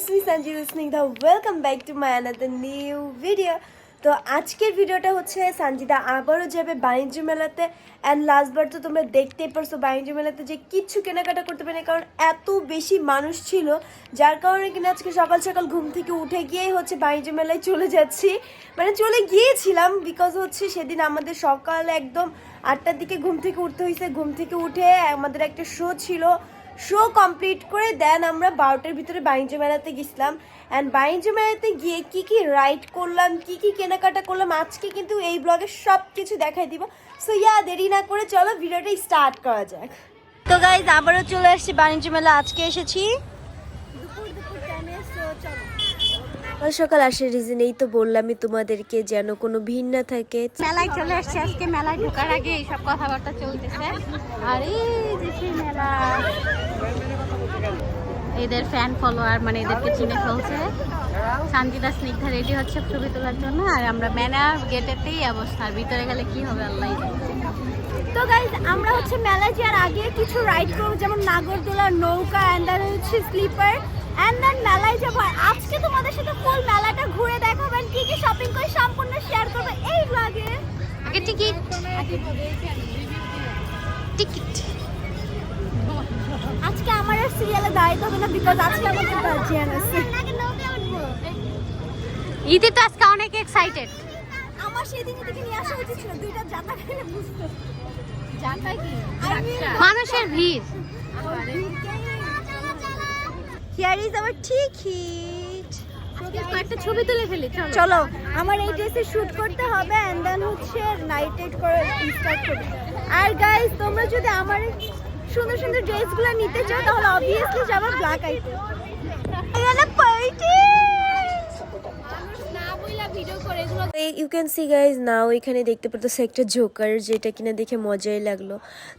It's me Snigdha welcome back to my another new video তো আজকের ভিডিওটা হচ্ছে সঞ্জিদা আবারও যাবে বাণিজ্য মেলাতে। অ্যান্ড লাস্টবার তো তোমরা দেখতেই পারছ বাণিজ্য মেলাতে যে কিচ্ছু কেনাকাটা করতে পারে কারণ এত বেশি মানুষ ছিল, যার কারণে কিনা আজকে সকাল সকাল ঘুম থেকে উঠে গিয়েই হচ্ছে বাণিজ্য মেলায় চলে যাচ্ছি। মানে চলে গিয়েছিলাম বিকজ হচ্ছে সেদিন আমাদের সকাল একদম আটটার দিকে ঘুম থেকে উঠতে হয়েছে ঘুম থেকে উঠে আমাদের একটা শো ছিল। শো কমপ্লিট করে দেন আমরা বারোটার ভিতরে বাণিজ্য মেলাতে গেছিলাম। অ্যান্ড বাণিজ্য মেলাতে গিয়ে কি কি রাইড করলাম, কি কি কেনাকাটা করলাম, আজকে কিন্তু এই ব্লগে সব কিছু দেখাই দিব। সো ইয়া দেরি না করে চলো ভিডিওটা স্টার্ট করা যাক। তো গাইজ আবারও চলে আসছি বাণিজ্য মেলা আজকে এসেছি। সকাল সকাল আসে রিজন এই তো বললামই তোমাদেরকে যেন কোনো ভিড় না থাকে। মেলায় চলে আসছে আজকে মেলায় ঢোকার আগে এইসব কথাবার্তা চলতেছে। আর এই মেলা। এদের ফ্যান ফলোয়ার মানে এদেরকে চিনে ফেলছে। শান্তিদা স্নিগ্ধা রেডি হচ্ছে ছবি তোলার জন্য আর আমরা মেলা গেটেতেই অবস্থা। ভিতরে গেলে কি হবে আল্লাহ তো গাইজ আমরা হচ্ছে মেলায় যাওয়ার আগে কিছু রাইড করব যেমন নাগরদোলা নৌকা অ্যান্ড হচ্ছে স্লিপার অ্যান্ড দেন মেলায় যাব। আর আজকে তোমাদের সাথে ফুল মেলাটা ঘুরে দেখাবেন কি কি শপিং করে সম্পূর্ণ শেয়ার করব এই ব্লগে আগে টিকিট টিকিট আজকে আমার আর সিরিয়ালে দাঁড়াইতে হবে না বিকজ আজকে আমাদের গার্জিয়ান আছে। ঈদে তো আজকে অনেক এক্সাইটেড আমার সেদিন থেকে নিয়ে আসা উচিত ছিল? দুইটা জাতা খেলে বুঝতো। জানতা কি। মানুষের ভিড়। হিয়ার ইজ আওয়ার টিকিট একটা ছবি তুলে ফেলি চলো। আমার এই ড্রেসে শুট করতে হবে অ্যান্ড দেন হচ্ছে নাইট এড করে স্টার্ট করবে। আর গাইস তোমরা যদি আমার সুন্দর সুন্দর ড্রেসগুলো নিতে চাও তাহলে অবভিয়াসলি যাব ব্ল্যাক আইটে এখানে you can see guys now এখানে দেখতে পারতেছে একটা জোকার যেটা কিনা দেখে মজাই লাগল।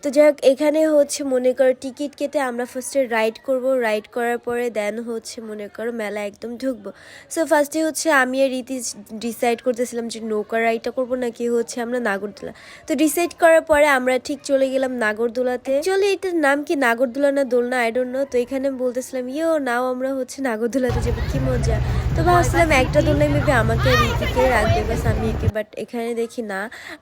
তো যাই হোক এখানে হচ্ছে মনে করো টিকিট কেটে আমরা ফার্স্টে রাইড করব। রাইড করার পরে দেন হচ্ছে মনে করো মেলা একদম ঢুকবো। সো ফার্স্টে হচ্ছে আমি আর রীতি ডিসাইড করতেছিলাম যে নৌকা রাইডটা করব নাকি হচ্ছে আমরা নাগরদোলা। তো ডিসাইড করার পরে আমরা ঠিক চলে গেলাম নাগরদোলাতে। চলে এটার নাম কি নাগরদোলা না দোলনা? আই ডোন্ট নো তো এখানে বলতেছিলাম, ইয়ো, নাও আমরা হচ্ছে নাগরদোলাতে যাব। কি মজা। তো ভাবছিলাম একটা দোলনায় মেবি আমাকে রীতিকে রাখবে বাস আমি একে বাট এখানে দেখি না।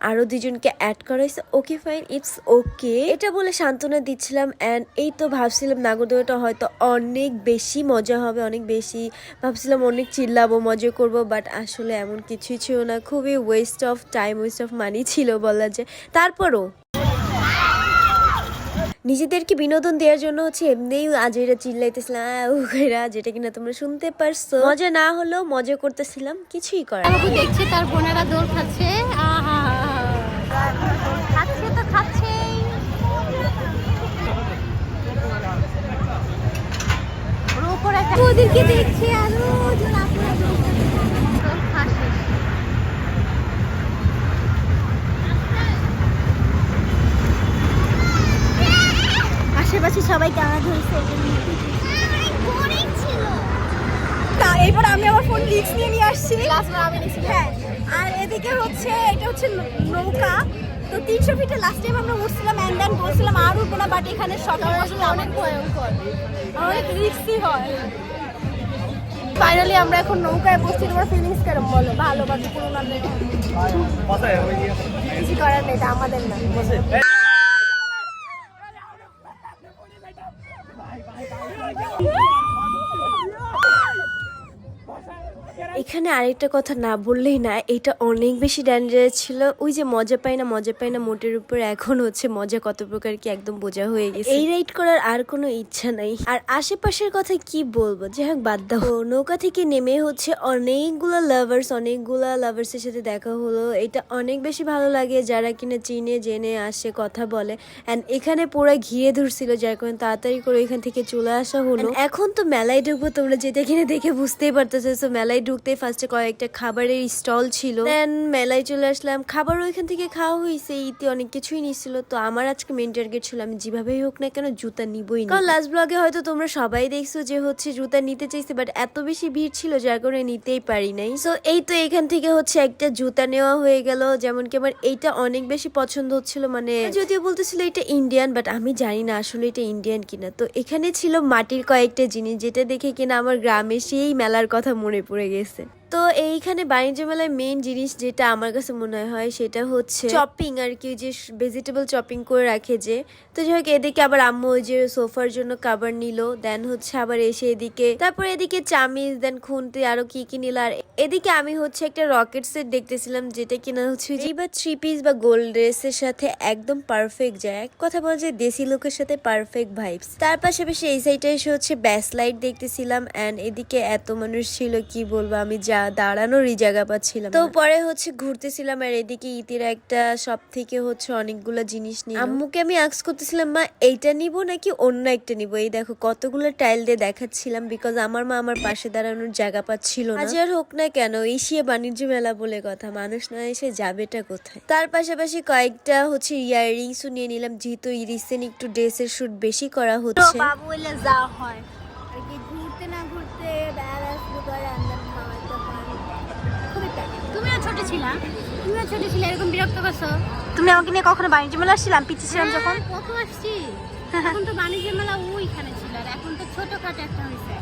আরও দুজনকে অ্যাড করা হয়েছে। ওকে ফাইন ইটস ওকে এটা বলে সান্ত্বনা দিচ্ছিলাম অ্যান্ড এই তো ভাবছিলাম নাগরদোলাটা হয়তো অনেক বেশি মজা হবে, অনেক বেশি ভাবছিলাম অনেক চিল্লাবো, মজা করব বাট আসলে এমন কিছুই ছিল না। খুবই waste of time waste of money ছিল বলা যায়। তারপরও নিজেদেরকে বিনোদন দেওয়ার জন্য হচ্ছে এমনিই আজেরা চিল্লাইতেছিলাম আহ, উহেরা যেটা কিনা তোমরা শুনতে পারছ। মজা না হলেও মজা করতেছিলাম কিছুই করার। বাবু দেখছে তার বোনেরা দোল খাচ্ছে তো ওদেরকে দেখছি আরও জন আপনারা দোল খাচ্ছে আশেপাশে সবাই টানা ধরছে তা এরপর আমি আমার ফোন রিক্স নিয়ে নিয়ে আসছি। হ্যাঁ আর এদিকে হচ্ছে এটা হচ্ছে নৌ- নৌকা। তো তিনশো ফিটে লাস্ট টাইম আমরা উঠছিলাম অ্যান্ড দেন বলছিলাম আর উঠবো না বাট এখানে সকাল আসলে অনেক ভয়ঙ্কর। অনেক রিক্সি হয়। ফাইনালি আমরা এখন নৌকায় বসছি তোমার ফিলিংস কেরম বলো? ভালো বা দুপুর না কিছু করার নেই এটা আমাদের না। এখানে আরেকটা কথা না বললেই না এটা অনেক বেশি ডেঞ্জারাস ছিল। ওই যে মজা পাই না মজা পাই না মোটের উপর এখন হচ্ছে মজা কত প্রকার কি একদম বোঝা হয়ে গেছে। এই রাইড করার আর কোনো ইচ্ছা নাই। আর আশেপাশের কথা কি বলব? যাই হোক বাদ দাও। নৌকা থেকে নেমে হচ্ছে অনেকগুলো লাভার্স অনেকগুলা লাভার্স এর সাথে দেখা হলো। এটা অনেক বেশি ভালো লাগে যারা কিনা চিনে জেনে আসে কথা বলে। এন্ড এখানে পুরো ঘিরে ধরছিল যার কারণে তাড়াতাড়ি করে এখান থেকে চলে আসা হলো। এখন তো মেলায় ঢুকবো তোমরা যেটা কিনা দেখে বুঝতেই পারতেছো। মেলায় ঢুকতে ফার্স্টে কয়েকটা খাবারের স্টল ছিল। দেন মেলায় চলে আসলাম। খাবার ওইখান থেকে খাওয়া হয়েছে ইতি অনেক কিছুই নিছিল। তো আমার আজকে মেন টার্গেট ছিল আমি যেভাবেই হোক না কেন জুতা নিবই না। কারণ লাস্ট ব্লগে হয়তো তোমরা সবাই দেখছ যে হচ্ছে জুতা নিতে চাইছে বাট এত বেশি ভিড় ছিল যার কারণে নিতেই পারি নাই। সো এই তো এখান থেকে হচ্ছে একটা জুতা নেওয়া হয়ে গেল যেমন কি আমার এইটা অনেক বেশি পছন্দ হচ্ছিল। মানে যদিও বলতেছিল এটা ইন্ডিয়ান বাট আমি জানি না আসলে এটা ইন্ডিয়ান কিনা। তো এখানে ছিল মাটির কয়েকটা জিনিস যেটা দেখে কিনা আমার গ্রামে সেই মেলার কথা মনে পড়ে গেছে তো এইখানে বাণিজ্য মেলায় মেইন জিনিস যেটা আমার কাছে মনে হয় সেটা হচ্ছে চপিং আর কি, যে ভেজিটেবল চপিং করে রাখে যে। তো যাই হোক, এদিকে আবার আম্মু ওই যে সোফার জন্য কাবার নিল দেন হচ্ছে আবার এসে এদিকে, তারপর এদিকে চামিজ দেন খুন্তি আরও কি কি নিল। আর এদিকে আমি হচ্ছে একটা রকেট সেট দেখতেছিলাম, যেটা কিনা হচ্ছে বা থ্রি পিস বা গোল্ড ড্রেসের সাথে একদম পারফেক্ট যায়। এক কথা বলা যায়, দেশি লোকের সাথে পারফেক্ট ভাইবস তার পাশাপাশি এই সাইডে এসে হচ্ছে ব্যাস লাইট দেখতেছিলাম অ্যান্ড এদিকে এত মানুষ ছিল, কি বলব আমি যা দাঁড়ানোরই জায়গা পাচ্ছিলাম তো পরে হচ্ছে ঘুরতেছিলাম আর এদিকে ইতির একটা সব থেকে হচ্ছে অনেকগুলো জিনিস নিয়ে আম্মুকে আমি আক্স করতেছিলাম মা এইটা নিব নাকি অন্য একটা নিব? এই দেখো কতগুলো টাইল দিয়ে দেখাচ্ছিলাম বিকজ আমার মা আমার পাশে দাঁড়ানোর জায়গা পাচ্ছিল আর হোক না কেন এশিয়া বাণিজ্য মেলা বলে কথা মানুষ না এসে যাবেটা কোথায়? তার পাশাপাশি কয়েকটা হচ্ছে ইয়াররিংসও নিয়ে নিলাম যেহেতু রিসেন্ট একটু ড্রেসের শুট বেশি করা হচ্ছে। বাবু যা হয়। তুমিও ছোট ছিলা তুমিও ছোট ছিলে এরকম বিরক্ত করছ? তুমি আমাকে নিয়ে কখনো বাণিজ্য মেলা আসছিলাম পিছিয়ে ছিলাম যখন। হ্যাঁ, কত আসছি? এখন তো বাণিজ্য মেলা ওইখানে ছিল আর এখন তো ছোটখাটো একটা হয়েছে।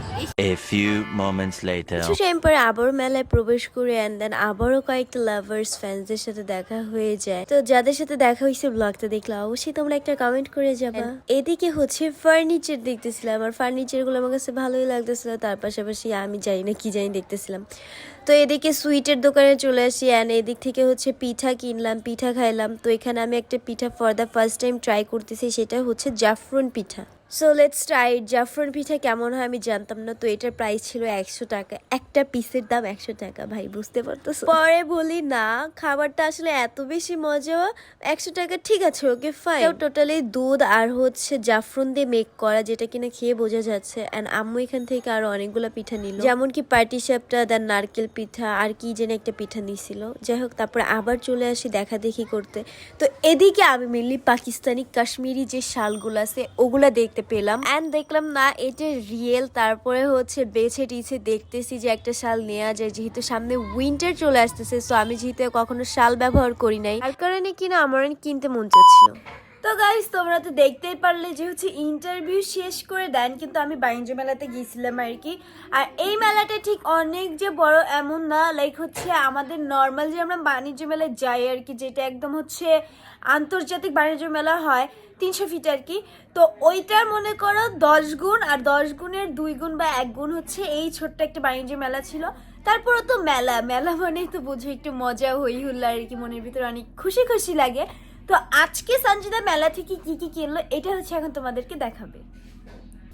A few moments later. কিছু টাইম পরে আবারও মেলায় প্রবেশ করে অ্যান্ড দেন আবারও কয়েকটা লাভার্স ফ্যান্সদের সাথে দেখা হয়ে যায়। তো যাদের সাথে দেখা হয়েছে ব্লগটা দেখলে অবশ্যই তোমরা একটা কমেন্ট করে যাবা। এদিকে হচ্ছে ফার্নিচার দেখতেছিলাম আর ফার্নিচারগুলো আমার কাছে ভালোই লাগতেছিল তার পাশাপাশি আমি জানি না কি জানি দেখতেছিলাম। তো এদিকে সুইটের দোকানে চলে আসি অ্যান্ড এদিক থেকে হচ্ছে পিঠা কিনলাম পিঠা খাইলাম। তো এখানে আমি একটা পিঠা for the first time try করতেছি সেটা হচ্ছে জাফরন পিঠা। সো লেটস ট্রাই জাফরন পিঠা কেমন হয় আমি জানতাম না। তো এটার প্রাইস ছিল একশো টাকা। একটা পিসের দাম একশো টাকা, ভাই, বুঝতে পারতো পরে বলি, না, খাবারটা আসলে এত বেশি মজা। একশো টাকা, ঠিক আছে ওকে ফাইন টোটালি দুধ আর হচ্ছে জাফরন দিয়ে মেক করা, যেটা কিনা খেয়ে বোঝা যাচ্ছে। অ্যান্ড আম্মু এখান থেকে আরও অনেকগুলো পিঠা নিল। যেমন কি পার্টি সাপটা দেন নারকেল পিঠা, আর কি যেন একটা পিঠা নিছিল। যাই হোক, তারপরে আবার চলে আসি দেখা দেখি করতে। তো এদিকে আমি মেনলি পাকিস্তানি কাশ্মীরি যে শালগুলো আছে, ওগুলা দেখতে পেলাম। অ্যান্ড দেখলাম, না, এটা রিয়েল তারপরে হচ্ছে বেছে টিছে দেখতেছি যে একটা শাল নেওয়া যায়, যেহেতু সামনে উইন্টার চলে আসতেছে সো আমি যেহেতু কখনো শাল ব্যবহার করি নাই। আর কারণে কিনা আমার কিনতে মন চাচ্ছিল। তো গাইস তোমরা তো দেখতেই পারলে যে হচ্ছে ইন্টারভিউ শেষ করে দেন, কিন্তু আমি বাণিজ্য মেলাতে গিয়েছিলাম আর কি। আর এই মেলাটা ঠিক অনেক যে বড় এমন না লাইক হচ্ছে আমাদের নর্মাল যে আমরা বাণিজ্য মেলায় যাই আর কি, যেটা একদম হচ্ছে আন্তর্জাতিক বাণিজ্য মেলা হয় তিনশো ফিট আর কি। তো ওইটার মনে করো দশ গুণ, আর দশ গুণের দুই গুণ বা এক গুণ হচ্ছে এই ছোট্ট একটা বাণিজ্য মেলা ছিল। তারপরে তো মেলা মেলা মানেই তো বুঝো একটু মজা হই হুল্লা আর কি মনের ভিতরে অনেক খুশি খুশি লাগে। তো আজকে সঞ্জিদা মেলা থেকে কি কি কিনলো এটা হচ্ছে এখন তোমাদেরকে দেখাবে।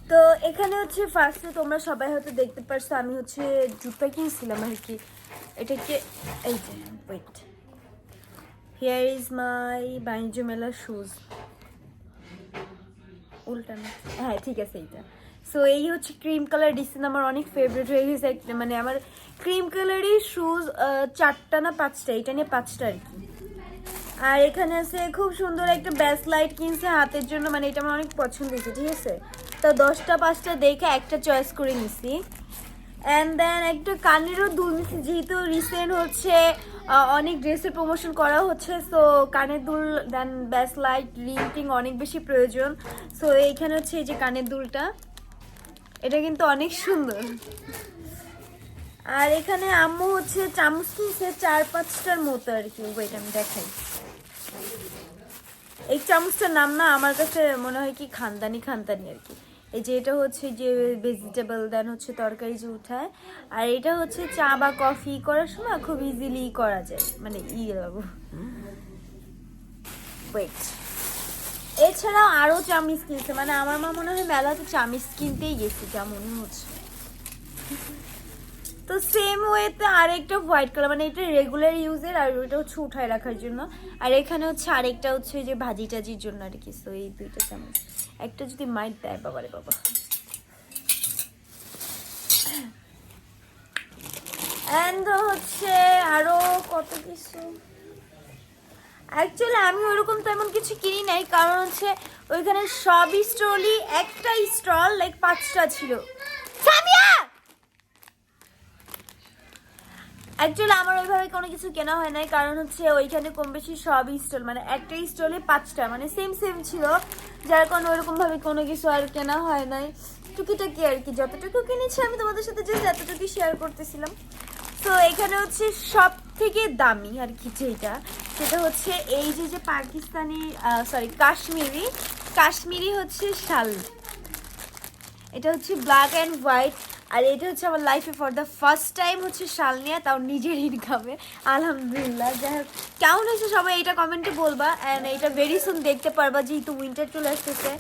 তো এখানে হচ্ছে ফার্স্টে তোমরা সবাই হয়তো দেখতে পারছ, আমি হচ্ছে জুতা কিনছিলাম আর কি। এটাকে, এই যে ওয়েট হিয়ার ইজ মাই বাণিজ্য মেলা শুজ উল্টানো হ্যাঁ ঠিক আছে এইটা। সো এই হচ্ছে ক্রিম কালার ডিজাইন আমার অনেক ফেভারিট হয়ে গেছে। একটা মানে আমার ক্রিম কালারই শুজ চারটা না পাঁচটা? এটা নিয়ে পাঁচটা আর কি। আর এখানে আছে খুব সুন্দর একটা ব্যাস লাইট কিনছে হাতের জন্য। মানে এটা আমার অনেক পছন্দ হয়েছে, ঠিক আছে? তো দশটা, পাঁচটা দেখে একটা চয়েস করে নিছি। অ্যান্ড দেন একটা কানেরও দুল যেহেতু রিসেন্ট হচ্ছে অনেক ড্রেসের প্রমোশন করা হচ্ছে সো কানের দুল দেন ব্যাস লাইট রিং অনেক বেশি প্রয়োজন। সো এইখানে হচ্ছে এই যে কানের দুলটা, এটা কিন্তু অনেক সুন্দর। আর এখানে আম্মু হচ্ছে চামচ কিনছে চার পাঁচটার মতো আর কি। ওয়েট আমি দেখাই। এই চামচটার নাম না, আমার কাছে মনে হয় কি খানদানি খানদানি আর কি। এই যে এটা হচ্ছে যে ভেজিটেবল দেন হচ্ছে তরকারি যে উঠায়। আর এটা হচ্ছে চা বা কফি করার সময় খুব ইজিলি করা যায়। মানে ই বাবু। ওয়েট এছাড়াও আরও চামিচ কিনছে। মানে আমার মা মনে হয় মেলাতে চামিচ কিনতেই গেছে যা মনে হচ্ছে। তো সেম ওয়েতে আরেকটা হোয়াইট কালার মানে এটা রেগুলার ইউজের আর ওইটা হচ্ছে উঠায় রাখার জন্য। আর এখানে হচ্ছে আরেকটা হচ্ছে যে ভাজি টাজির জন্য আর কি। তো এই দুইটা চামচ একটা যদি মাইট দেয়, বাবারে বাবা। অ্যান্ড হচ্ছে আরও কত কিছু? অ্যাকচুয়ালি আমি ওরকম তেমন কিছু কিনি নাই, কারণ হচ্ছে ওইখানে সবই স্টলই একটা স্টল লাইক পাঁচটা ছিল সামিয়া অ্যাকচুয়ালি আমার ওইভাবে কোনো কিছু কেনা হয় নাই, কারণ হচ্ছে ওইখানে কম বেশি সব স্টল মানে একটা স্টলে পাঁচটা মানে সেম সেম ছিল। যার কারণে ওরকম ভাবে কোনো কিছু আর কেনা হয় নাই। টুকিটাকি আর কি, যতটুকু কিনেছি আমি তোমাদের সাথে জাস্ট এতটুকু শেয়ার করতেছিলাম। তো এখানে হচ্ছে সব থেকে দামি আর কি যেটা, সেটা হচ্ছে এই যে যে পাকিস্তানি সরি কাশ্মীরি। কাশ্মীরি হচ্ছে শাল। এটা হচ্ছে ব্ল্যাক অ্যান্ড হোয়াইট আর এটা হচ্ছে আমার লাইফে ফর দ্য ফার্স্ট টাইম হচ্ছে শাল নিয়ে তাও নিজের ইনকামে আলহামদুলিল্লাহ, যাই হোক। কেমন হয়েছে সবাই? এটা কমেন্টে বলবা। অ্যান্ড এটা ভেরি সুন দেখতে পারবা যেহেতু উইন্টার চলে আসতেছে।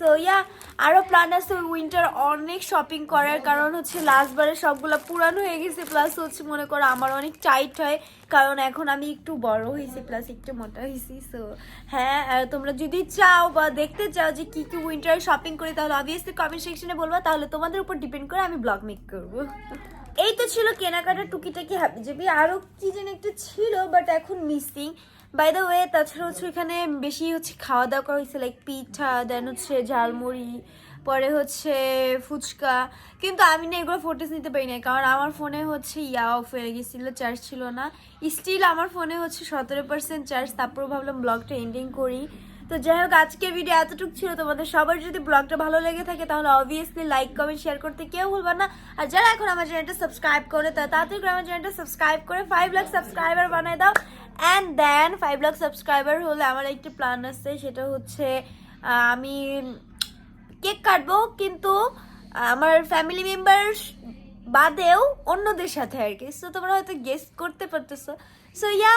সো ইয়া আরও প্ল্যান আছে উইন্টার অনেক শপিং করার। কারণ হচ্ছে লাস্টবারে সবগুলো পুরানো হয়ে গেছে। প্লাস হচ্ছে মনে করো আমার অনেক টাইট হয়। কারণ এখন আমি একটু বড় হয়েছি প্লাস একটু মোটা হয়েছি। সো হ্যাঁ তোমরা যদি চাও বা দেখতে চাও যে কি কি উইন্টার শপিং করি, তাহলে অবভিয়াসলি কমেন্ট সেকশনে বলবা। তাহলে তোমাদের উপর ডিপেন্ড করে আমি ব্লগ মেক করব। এই তো ছিল কেনাকাটা টুকিটাকি হাবি যাবি আরও কি যেন একটা ছিল বাট এখন মিসিং বাই দ্য ওয়ে তাছাড়া হচ্ছে এখানে বেশি হচ্ছে খাওয়া দাওয়া করা হয়েছে লাইক পিঠা দেন হচ্ছে ঝালমুড়ি, পরে হচ্ছে ফুচকা। কিন্তু আমি না এগুলো ফোটোস নিতে পারি না কারণ আমার ফোনে হচ্ছে ইয়া অফ হয়ে গেছিল চার্জ ছিল না। স্টিল আমার ফোনে হচ্ছে সতেরো পার্সেন্ট চার্জ তারপর ভাবলাম ব্লগটা এন্ডিং করি। তো যাই হোক, আজকে ভিডিও এতটুকু ছিল। তোমাদের সবার যদি ব্লগটা ভালো লেগে থাকে, তাহলে অবভিয়াসলি লাইক কমেন্ট শেয়ার করতে কেউ ভুলবা না। আর যারা এখন আমার চ্যানেলটা সাবস্ক্রাইব করে তাড়াতাড়ি করে আমার চ্যানেলটা সাবস্ক্রাইব করে ফাইভ লাখ সাবস্ক্রাইবার বানায় দাও। And then five lakh subscriber হলে আমার একটি প্ল্যান আছে, সেটা হচ্ছে আমি কেক কাটবো, কিন্তু আমার ফ্যামিলি মেম্বার বাদেও অন্যদের সাথে আর কি। সো তোমরা হয়তো গেস করতে পারতেছো। সো ইয়া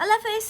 আল্লাহ হাফেজ।